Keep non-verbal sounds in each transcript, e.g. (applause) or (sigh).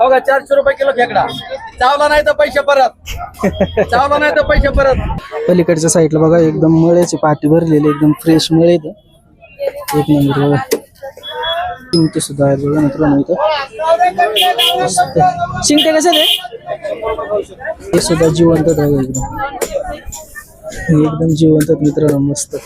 हो का चारशे रुपये किलो खेकडा चावला नाही तर पैसे परत. चावला नाही तर पैसे परत. पलीकडच्या साईडला बघा एकदम मळ्याची पाठी भरलेली एकदम फ्रेश मळे इथं. एक नंबर बघा. शिंगटे सुद्धा आहेत बघा मित्रांनो इथं. मस्त. शिंगटे कसे ते हे सुद्धा जिवंत आहेत बघा एकदम हे एकदम जिवंत आहेत मित्रांनो मस्त.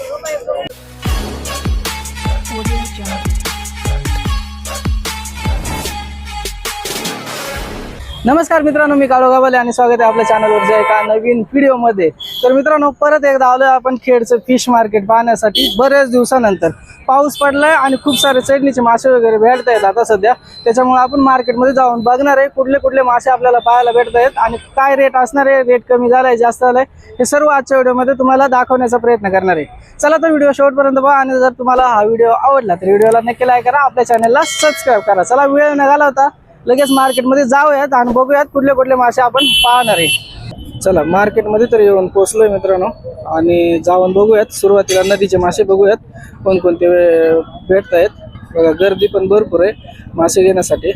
नमस्कार मित्रांनो मी काळो गावाले आणि स्वागत आहे आपल्या चॅनलवर एका नवीन व्हिडिओमध्ये तर मित्रांनो परत एकदा आलोय आपण खेडचं फिश मार्केट पाहण्यासाठी बऱ्याच दिवसानंतर. पाऊस पडलाय आणि खूप सारे चढणीचे मासे वगैरे भेटत आहेत आता सध्या. त्याच्यामुळे आपण मार्केटमध्ये जाऊन बघणार आहे कुठले कुठले मासे आपल्याला पाहायला भेटत आहेत आणि काय रेट असणार आहे रेट कमी झालाय जास्त झालाय हे सर्व आजच्या व्हिडिओमध्ये तुम्हाला दाखवण्याचा प्रयत्न करणार आहे. चला तर व्हिडिओ शेवटपर्यंत पहा आणि जर तुम्हाला हा व्हिडिओ आवडला तर व्हिडिओला नक्की लाईक करा आपल्या चॅनलला सबस्क्राईब करा. चला वेळ न घालवता लगेच मार्केटमध्ये जाऊयात आणि बघूयात कुठले कुठले मासे आपण पाहणार आहे. चला मार्केटमध्ये तर येऊन पोचलोय मित्रांनो. आणि जाऊन बघूयात. सुरुवातीला नदीचे मासे बघूयात. कोणकोणते भेटत आहेत बघा गर्दी पण भरपूर आहे मासे घेण्यासाठी.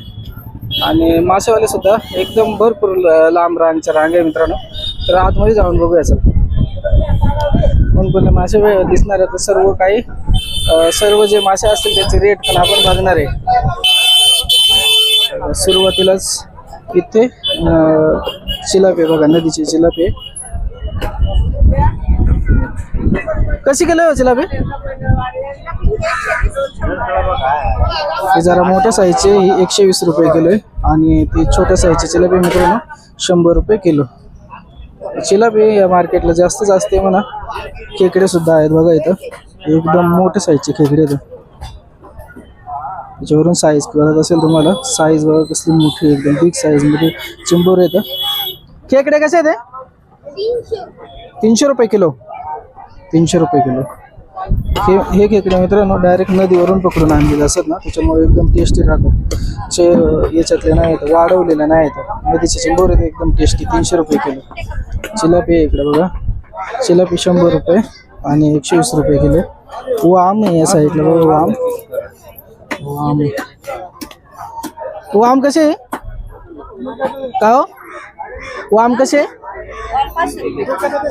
आणि मासेवाले सुद्धा एकदम भरपूर लांब रांगच्या रांग आहे मित्रांनो. तर आतमध्ये जाऊन बघूया चला. कोणकोणते मासे दिसणार आहेत. तर सर्व काही सर्व जे मासे असतील त्याचे रेट पण आपण बघणार आहे. सुरुवातीलाच इथे अं, आहे बघा नदीची चिलापी आहे. कशी किलो हो आहे जरा मोठ्या साईजचे ही एकशे वीस रुपये किलो आहे. आणि ते छोट्या साईजची चिलापी मित्रांनो शंभर रुपये किलो. चिलापी या मार्केटला जास्त जास्त आहे म्हणा. खेकडे सुद्धा आहेत बघा इथं. एकदम मोठ्या साईजचे खेकडे आहेत त्याच्यावरून साईज कळत असेल तुम्हाला साईज बघा कसली मोठी एकदम बिग साईजमध्ये चिंबोर येतं खेकडे कसे ते तीनशे. रुपये किलो. तीनशे रुपये किलो. हे हे खेकडे मित्रांनो डायरेक्ट नदीवरून पकडून आणलेले असतात ना त्याच्यामुळे एकदम टेस्टी राहतात याच्यातले नाही येतं वाढवलेले नाही येतं नदीचे चिंबोर येते एकदम टेस्टी तीनशे रुपये किलो. चिलापी आहे इकडे बघा. चिलापी शंभर रुपये आणि एकशे वीस रुपये किलो. वाम आहे या साईडला बघा वाम. वाम. वाम कसे आहे? का हो? वाम कसे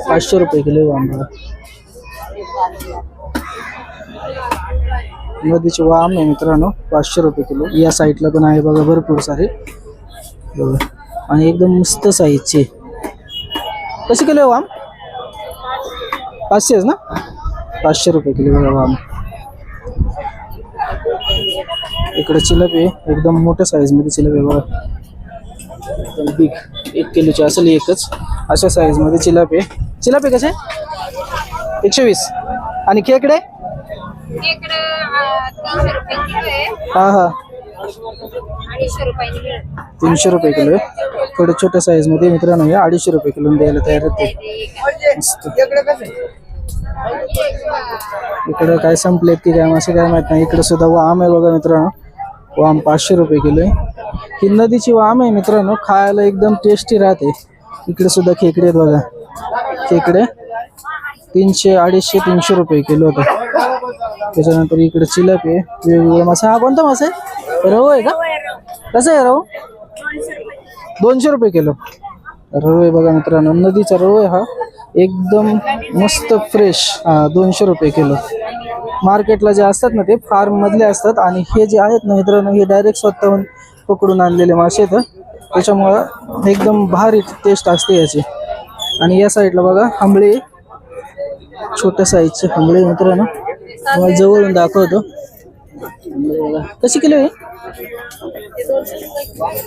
पाचशे रुपये किलो वाम नदीचे वाम आहे मित्रांनो पाचशे रुपये किलो. या साईडला पण आहे बघा भरपूर सारे. बघा. आणि एकदम मस्त साईजचे. कसे किलो वाम? पाचशेच ना? पाचशे रुपये किलो बघा वाम. इकडे चिलपी आहे. एकदम मोठ्या साईजमध्ये चिलपी आहे बघा. एकदम बिग एक किलोची असेल एकच. अशा साईजमध्ये चिलापी आहे. चिलापी कसे? एकशे वीस आणि खेकडे? आहे. हा हा. तीनशे रुपये किलो आहे. थोडे छोट्या साईजमध्ये मित्रांनो हे अडीचशे रुपये किलो द्यायला तयार होते इकडं काय संपलेत की काय असं काय माहीत नाही. इकडे सुद्धा वाम आहे बघा मित्रांनो. वाम पाचशे रुपये किलो आहे. ही नदीची वाम आहे मित्रांनो. खायला एकदम टेस्टी राहते. इकडे सुद्धा खेकडे आहेत बघा. खेकडे. तीनशे अडीचशे तीनशे रुपये किलो होतं त्याच्यानंतर इकडे चिलप आहे. वेगवेगळे मासे. हा कोणता मासा? आहे रव आहे का? कसं आहे रव? दोनशे रुपये किलो. रव आहे बघा मित्रांनो. नदीचा रव आहे हा. एकदम मस्त फ्रेश दोनशे रुपये किलो. मार्केटला जे असतात ना ते फार्म मधले असतात आणि हे जे आहेत ना मित्रांनो हे डायरेक्ट स्वतःहून पकडून आणलेले मासे आहेत. त्याच्यामुळं एकदम भारी टेस्ट असते याची. आणि या साईडला बघा आंबळे. छोट्या साईजचे आंबळे मित्रांनो. तुम्हाला जवळून दाखवतो. कशी किलो आहे?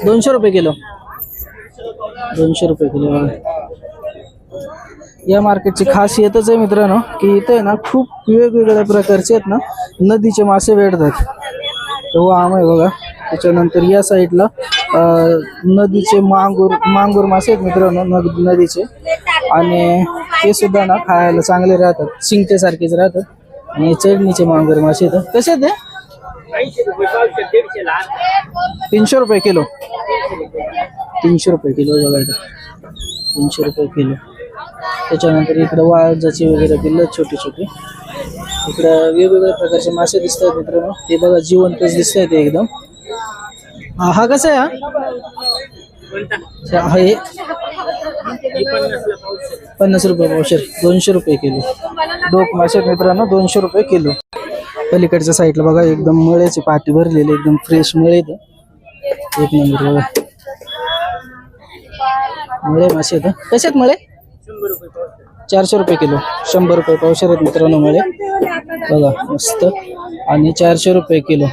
दोनशे रुपये किलो. दोनशे रुपये किलो या मार्केटची खासियतच आहे मित्रांनो की इथे ना खूप वेगवेगळ्या प्रकारचे आहेत ना नदीचे मासे भेटतात. वाम आहे बघा. त्याच्यानंतर या साईडला नदीचे मांगूर मांगूर मासे आहेत मित्रांनो नदीचे. आणि ते सुद्धा ना खायला चांगले राहतात शिंगटे सारखेच राहतात. आणि चढणीचे मांगूर मासे येतात कसे ते? तीनशे रुपये किलो. तीनशे रुपये किलो बघा इथं. तीनशे रुपये किलो. त्याच्यानंतर इकडं वाळजाचे वगैरे बिल्ल छोटे छोटे. इकडं वेगवेगळ्या प्रकारचे मासे दिसत आहेत मित्रांनो. ते बघा जिवंतच दिसत आहेत एकदम. हा हा कसा आहे हा? हे पन्नास रुपये पावशेर दोनशे रुपये किलो. डोक मासे मित्रांनो दोनशे रुपये किलो. पलीकडच्या साईडला बघा एकदम मळ्याची पाठी भरलेली एकदम फ्रेश मळे एक नंबर बघा. मळे मासे आहेत. कसे आहेत मळे? चारशे रुपये किलो. शंभर रुपये पावशेर आहेत मित्रांनो मळे बघा मस्त. आणि चारशे रुपये किलो.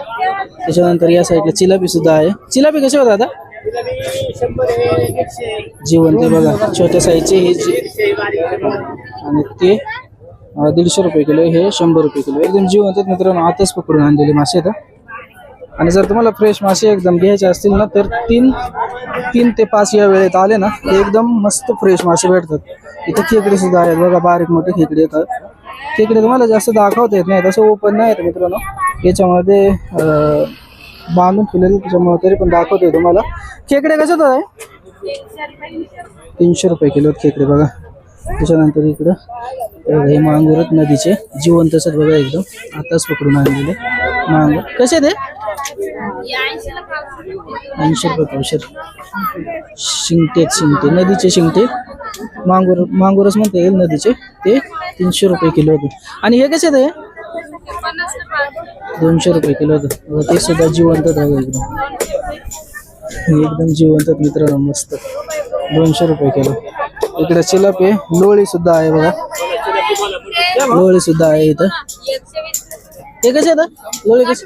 त्याच्यानंतर या साईडला चिलापी सुद्धा आहे. चिलापी कसे होतात दादा? जिवंत बघा. छोट्या साईजचे हे आणि ते दीडशे रुपये किलो हे शंभर रुपये किलो एकदम जिवंत आहेत मित्रांनो. आताच पकडून आणलेले मासे आहेत आणि जर तुम्हाला फ्रेश मासे एकदम घ्यायचे असतील ना तर तीन तीन ते पाच या वेळेत आले ना ते एकदम मस्त फ्रेश मासे भेटतात. इथं खेकडे सुद्धा आहेत बघा बारीक मोठे खेकडे येतात खेकडे तुम्हाला जास्त दाखवता येत नाही तसं ओपन नाही आहेत मित्रांनो याच्यामध्ये बांधून ठेवलेलं त्याच्यामुळे तरी पण दाखवतोय तुम्हाला. खेकडे कशात आहे तीनशे रुपये किलो आहेत खेकडे बघा. त्याच्यानंतर इकडं हे मांगूर नदीचे. जिवंतच बघा एकदम. आताच पकडून आणलेले मांगूर. कसे ते ऐंशी रुपये पावशेर शिंगटे शिंगटे नदीचे शिंगटे. मांगूर मांगूरच म्हणता येईल नदीचे. ते तीनशे रुपये किलो होते. आणि हे कसे ते दोनशे रुपये किलो होतं. ते सुद्धा जिवंत आहे एकदम एकदम जिवंत मित्रांनो मस्त. दोनशे रुपये किलो. इकडे चिलप आहे. लोळी सुद्धा आहे बघा. लोळी सुद्धा आहे इथं. ते कसे आता लोळी कसे?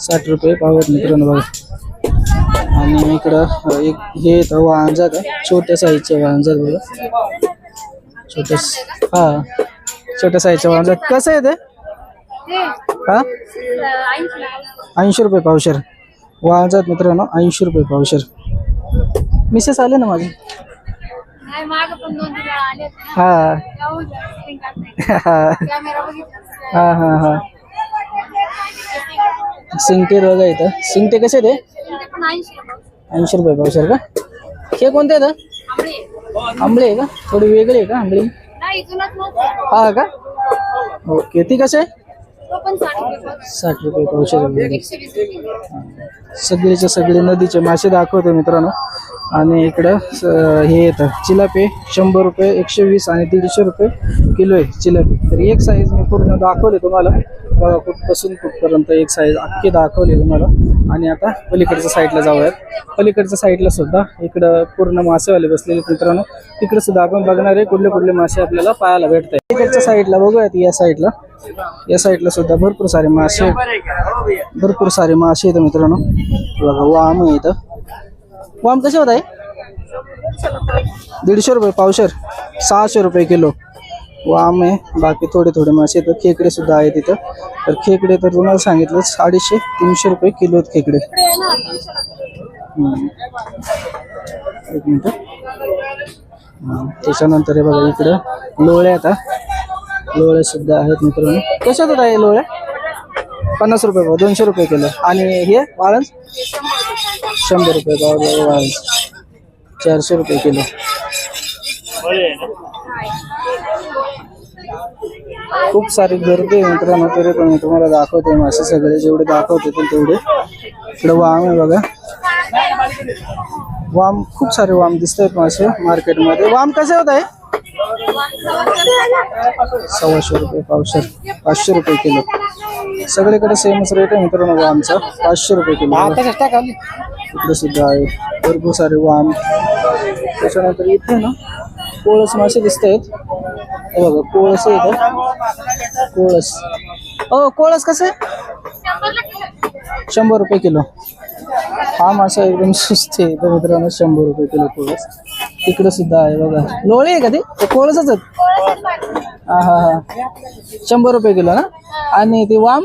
साठ रुपये पावत मित्रांनो बघा. आणि इकडं एक हे येतं वांजात आहे. छोट्या साईजचे वांजात बघा. छोट्या हा. छोट्या साईजच्या वांजात कसं आहे ते? हा? ऐंशी रुपये पावशेर. वांजात मित्रांनो ऐंशी रुपये पावशेर. मिसेस आले ना माझे. (laughs) हा. हा. हा हा हा. सिंगटे बघा इथं. सिंगटे कसे ते ऐंशी रुपये. पावशेर का? हे कोणते आहेत आंबळे. आहे का? थोडी वेगळी आहे का आंबळी. हा का? ओके ती कसे साठ रुपये पावशेर आहे. एकशे वीस रुपये. सगळेचे सगळे नदीचे मासे दाखवते मित्रांनो. आणि इकडं हे येतं. चिलापी शंभर रुपये एकशे वीस आणि दीडशे रुपये किलो आहे चिलापी. तर एक साईज मी पूर्ण दाखवले तुम्हाला. बघा कुठपासून कुठपर्यंत एक साईज अख्खी दाखवली तुम्हाला. आणि आता पलीकडच्या साईडला जाऊयात. पलीकडच्या साईडला सुद्धा इकडं पूर्ण मासेवाले बसलेले मित्रांनो. तिकडे सुद्धा आपण बघणार आहे कुठले कुठले मासे आपल्याला पाहायला भेटत आहे तिकडच्या साईडला बघूयात या साईडला या साईडला सुद्धा भरपूर सारे मासे आहेत. भरपूर सारे मासे आहेत मित्रांनो. बघा वाम आहे इथं. वाम कसे होत आहे? दीडशे रुपये पावशेर. सहाशे रुपये किलो. वाम आहे. बाकी थोडे थोडे मासे येतात खेकडे सुद्धा आहेत इथं. तर खेकडे तर तुम्हाला सांगितलं अडीचशे तीनशे रुपये किलो आहेत खेकडे. एक मिनिट. त्याच्यानंतर हे बघा इकडं लोळ्या आता लोळ्या सुद्धा आहेत मित्रांनो. कशात होत आहे लोळ्या? पन्नास रुपये भाव दोनशे रुपये किलो. आणि हे वाळंज? शंभर रुपये भाव वाळंज. चारशे रुपये किलो. खूप सारी गर्दी आहे मित्रांनो तरी पण मी तुम्हाला दाखवते मासे सगळे जेवढे दाखवते तेवढे इकडे वाम आहे बघा वाम खूप सारे वाम दिसत आहेत मासे मार्केटमध्ये वाम कसे होत आहे सव्वाशे रुपये पावशेर पाचशे रुपये किलो। सगळीकडे सेमच रेट आहे मित्रांनो वामचा पाचशे रुपये किलो। इकडे सुद्धा आहे भरपूर सारे वाम। त्याच्यानंतर इथे ना कोळस मासे दिसत आहेत हे बघा कोळस आहे का कोळस. हो कोळस कसं आहे? शंभर रुपये किलो. हा मासा एकदम सुस्त आहे तर मित्रांनो शंभर रुपये किलो कोळस. तिकडे सुद्धा आहे बघा. लोळी आहे का ते? ते कोळसच आहेत? हा हा हा. शंभर रुपये किलो ना? आणि ते वाम?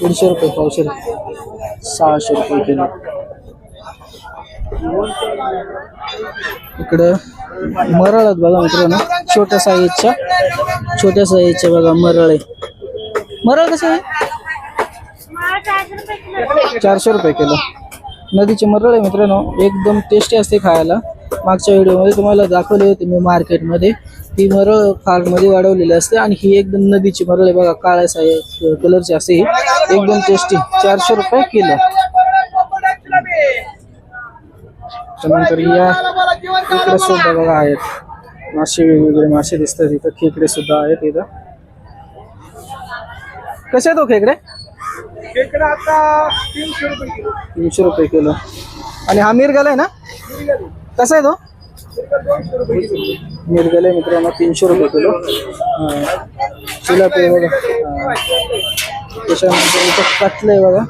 दीडशे रुपये पावशे सहाशे रुपये किलो. इकडं मरळ आहेत बघा मित्रांनो छोट्या साईजच्या छोट्या साईजच्या बघा मरळ. आहे मरळ कसं आहे? चारशे रुपये किलो. नदीचे मरळ आहे मित्रांनो एकदम टेस्टी असते खायला. मागच्या व्हिडिओमध्ये तुम्हाला दाखवले होते मी मार्केटमध्ये. ती मरळ फार्ममध्ये वाढवलेली असते आणि ही एकदम नदीची मरळ आहे बघा काळ्या साय कलरची असते ही. एकदम टेस्टी चारशे रुपये किलो. त्यानंतर या इकडे सुद्धा बघा आहेत. मासे वेगवेगळे मासे दिसतात इथं. खेकडे सुद्धा आहेत इथं. कसे आहेत हो खेकडे? खेकडा आता तीनशे रुपये किलो. तीनशे रुपये किलो. आणि हा मिरगाला आहे ना? कसा आहे तो? मिरगाला आहे मित्रांनो तीनशे रुपये किलो. चिलापी बघा. त्याच्यानंतर इथं कटलं आहे बघा.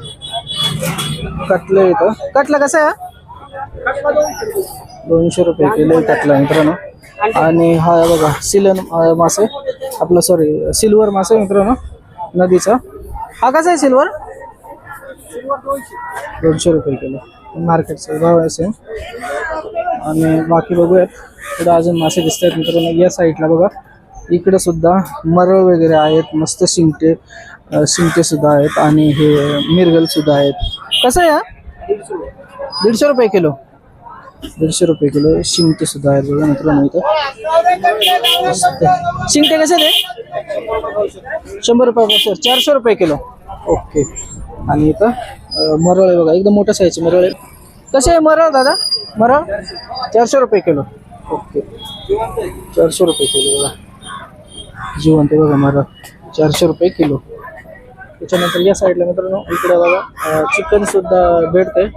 कटलं आहे इथं. कटलं कसं आहे दोनशे रुपये किलो टाकला मित्रांनो. आणि हा बघा सिलन मासे. आपलं सॉरी सिल्वर मासे मित्रांनो नदीचा. हा कसा आहे सिल्वर दोनशे रुपये किलो. मार्केटचा भाव असेल आणि बाकी बघूयात. पुढे अजून मासे दिसत आहेत मित्रांनो. या साईडला बघा. इकडं सुद्धा मरळ वगैरे आहेत मस्त शिंगटे शिंगटे सुद्धा आहेत. आणि हे मिरगल सुद्धा आहेत. कसं आहे हा? दीडशे रुपये किलो. दीडशे रुपये किलो शिंगटे सुद्धा आहेत बघा मित्रांनो इथं. शिंगटे कसे ते शंभर रुपये चारशे रुपये किलो. ओके. आणि इथं मरळ आहे बघा. एकदम मोठ्या साईजचे मरळ आहे कसे आहे मरळ दादा? मरळ? चारशे रुपये किलो. ओके. चारशे रुपये किलो बघा. जिवंत बघा मरळ. चारशे रुपये किलो. त्याच्यानंतर या साईडला मित्रांनो इकडे बघा चिकन सुद्धा भेटते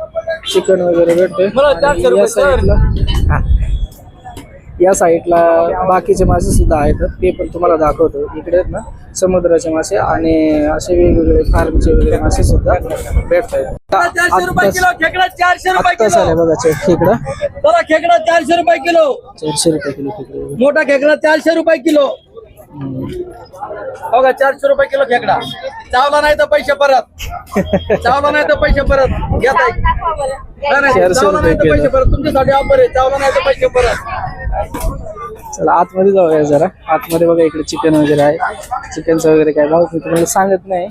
चिकन वगैरे भेटते या. साईडला. या साईडला बाकीचे मासे सुद्धा आहेत. ते पण तुम्हाला दाखवतो. इकडे आहेत ना समुद्राचे मासे आणि असे वेगवेगळे फार्मचे वगैरे मासे सुद्धा भेटत चारशे रुपये किलो आहेत बघा खेकडा. खेकडा चारशे रुपये किलो. चारशे रुपये किलो खेकडे बघा. मोठा खेकडा चारशे रुपये किलो. का चारशे रुपये किलो खेकडा. चावला नाही तर पैसे परत. चावला नाही तर पैसे परत. घेत आहे चावला नाही तर रुपये पैसे परत. तुमच्यासाठी ऑफर आहे. चावला नाही तर पैसे परत. चला आतमध्ये जाऊया जरा. आतमध्ये बघा इकडे चिकन वगैरे आहे. चिकनचं वगैरे काय भाव मी तुम्हाला सांगत नाही.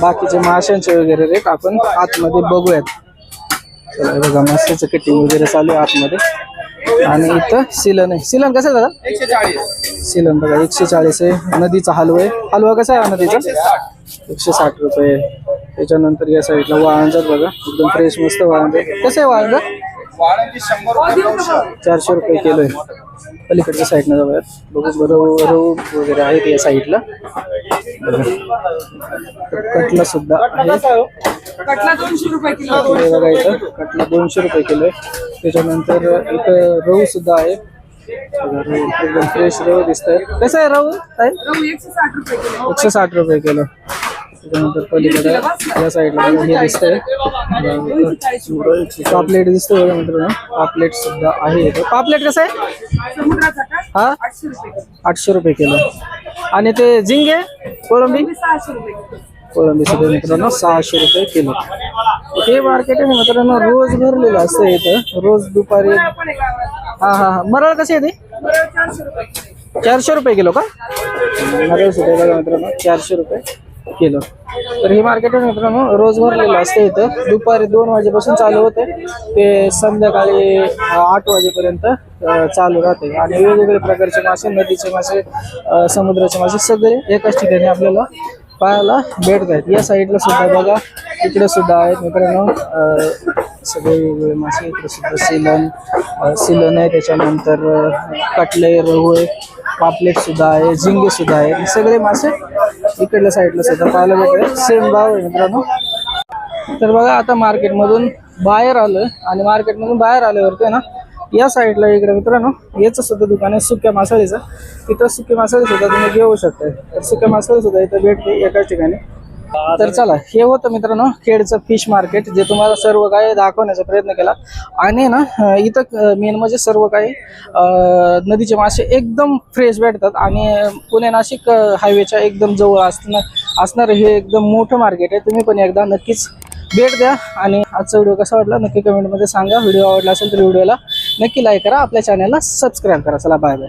बाकीचे माशांचे वगैरे रेट आपण आतमध्ये बघूयात. हे बघा माशाचं कटिंग वगैरे चालू आहे आतमध्ये. आणि इथं सिलन आहे. सिलन कसं आहे दादा? एकशे चाळीस सिलन बघा एकशे चाळीस आहे. नदीचा हलवा आहे. हलवा कसा आहे नदीचा? एकशे साठ रुपये. त्याच्यानंतर या साईडला वाळंजात बघा. एकदम फ्रेश मस्त वाळंज कसं आहे वाळंजा चारशे रुपये किलो आहे. पलीकडच्या साईडनं जाऊयात बघू रव रव वगैरे आहेत या साईडला कटला सुद्धा आहे. कटला दोनशे रुपये किलो. हे बघा इथं कटला दोनशे रुपये किलो आहे. त्याच्यानंतर इथं रव सुद्धा आहे. बघा, रव एकदम फ्रेश रव दिसत आहे कसं आहे रव ताई? एकशे साठ रुपये किलो. एकशे साठ रुपये किलो. त्याच्यानंतर पलीकडे या साईडला बघा हे दिसतंय पापलेट दिसतोय बघा मित्रांनो. पापलेट सुद्धा आहे इथं. पापलेट कसं आहे? समुद्राचा का? हा? आठशे रुपये किलो. आठशे रुपये किलो. आणि ते झिंगे कोळंबी? कोळंबी सुद्धा मित्रांनो सहाशे रुपये किलो. हे मार्केट आहे मित्रांनो रोज भरलेलं असतं इथं रोज दुपारी. हा हा हा. मरळ कशी आहे ती? चारशे रुपये किलो. चारशे रुपये किलो का? मरळ सुद्धा बघा मित्रांनो चारशे रुपये. केलं. तर हे मार्केट मित्रांनो रोज भरलेलं असतं इथं. दुपारी दोन वाजेपासून चालू होते. ते संध्याकाळी आठ वाजेपर्यंत चालू राहते. आणि वेगवेगळे प्रकारचे मासे नदीचे मासे समुद्राचे मासे सगळे एकाच ठिकाणी आपल्याला पाहायला भेटत आहेत या साईडला सुद्धा बघा. इकडे सुद्धा आहेत मित्रांनो सगळे वेगवेगळे मासे. इकडे सुद्धा सिलन सिलन आहे. त्याच्यानंतर कटले रहू पापलेट सुद्धा आहे झिंगे सुद्धा आहे सगळे मासे इकडल्या साईडला सुद्धा पाहायला भेटतात सेम भाव आहे मित्रांनो. तर बघा आता मार्केटमधून बाहेर आलं आणि मार्केटमधून बाहेर आल्यावरती आहे ना या साईडला इकडे मित्रांनो याचं सुद्धा दुकान आहे सुक्या मासळीचं. तिथं सुक्या मासळी सुद्धा तुम्ही घेऊ शकता तर सुक्या मासळी सुद्धा इथं भेटते एकाच ठिकाणी. तर चला हे होतं मित्रांनो खेडचं फिश मार्केट जे तुम्हाला सर्व काही दाखवण्याचा प्रयत्न केला. आणि ना इथं मेन म्हणजे सर्व काही नदीचे मासे एकदम फ्रेश भेटतात. आणि पुणे नाशिक हायवेच्या एकदम जवळ असणार असणारं हे एकदम मोठं मार्केट आहे. तुम्ही पण एकदा नक्कीच भेट द्या. आणि आजचा व्हिडिओ कसा वाटला नक्की कमेंटमध्ये सांगा. व्हिडिओ आवडला असेल तर व्हिडिओला नक्की लाईक करा. आपल्या चॅनलला सबस्क्राईब करा. चला बाय बाय